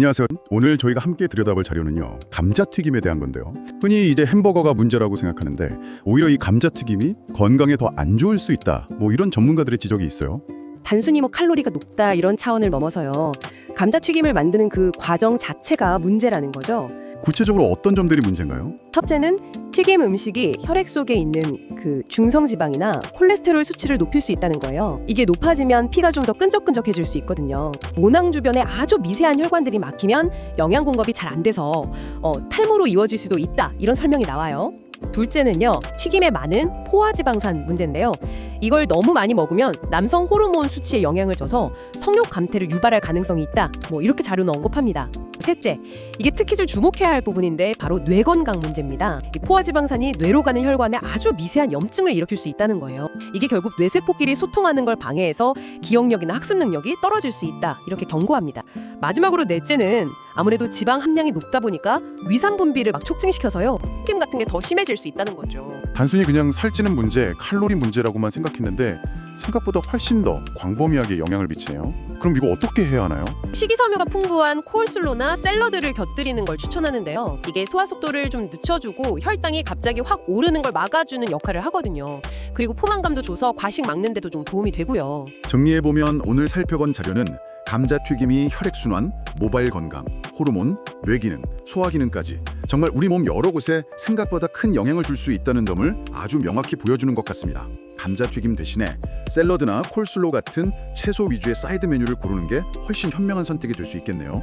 안녕하세요. 오늘 저희가 함께 들여다볼 자료는요. 감자튀김에 대한 건데요. 흔히 이제 햄버거가 문제라고 생각하는데 오히려 이 감자튀김이 건강에 더 안 좋을 수 있다. 뭐 이런 전문가들의 지적이 있어요. 단순히 뭐 칼로리가 높다 이런 차원을 넘어서요. 감자튀김을 만드는 그 과정 자체가 문제라는 거죠. 구체적으로 어떤 점들이 문제인가요? 첫째는 튀김 음식이 혈액 속에 있는 그 중성 지방이나 콜레스테롤 수치를 높일 수 있다는 거예요. 이게 높아지면 피가 좀 더 끈적끈적해질 수 있거든요. 모낭 주변에 아주 미세한 혈관들이 막히면 영양 공급이 잘 안 돼서 어, 탈모로 이어질 수도 있다. 이런 설명이 나와요. 둘째는요. 튀김에 많은 포화지방산 문제인데요. 이걸 너무 많이 먹으면 남성 호르몬 수치에 영향을 줘서 성욕 감퇴를 유발할 가능성이 있다. 뭐 이렇게 자료는 언급합니다. 셋째, 이게 특히 좀 주목해야 할 부분인데 바로 뇌 건강 문제입니다. 이 포화지방산이 뇌로 가는 혈관에 아주 미세한 염증을 일으킬 수 있다는 거예요. 이게 결국 뇌세포끼리 소통하는 걸 방해해서 기억력이나 학습 능력이 떨어질 수 있다. 이렇게 경고합니다. 마지막으로 넷째는 아무래도 지방 함량이 높다 보니까 위산 분비를 막 촉진시켜서요. 튀김 같은 게 더 심해질 수 있다는 거죠. 단순히 그냥 살찌는 문제, 칼로리 문제라고만 생각했는데 생각보다 훨씬 더 광범위하게 영향을 미치네요. 그럼 이거 어떻게 해야 하나요? 식이섬유가 풍부한 콜슬로나 샐러드를 곁들이는 걸 추천하는데요. 이게 소화 속도를 좀 늦춰주고 혈당이 갑자기 확 오르는 걸 막아주는 역할을 하거든요. 그리고 포만감도 줘서 과식 막는 데도 좀 도움이 되고요. 정리해보면 오늘 살펴본 자료는 감자튀김이 혈액순환, 모발 건강, 호르몬, 뇌기능, 소화기능까지 정말 우리 몸 여러 곳에 생각보다 큰 영향을 줄 수 있다는 점을 아주 명확히 보여주는 것 같습니다. 감자튀김 대신에 샐러드나 콜슬로 같은 채소 위주의 사이드 메뉴를 고르는 게 훨씬 현명한 선택이 될 수 있겠네요.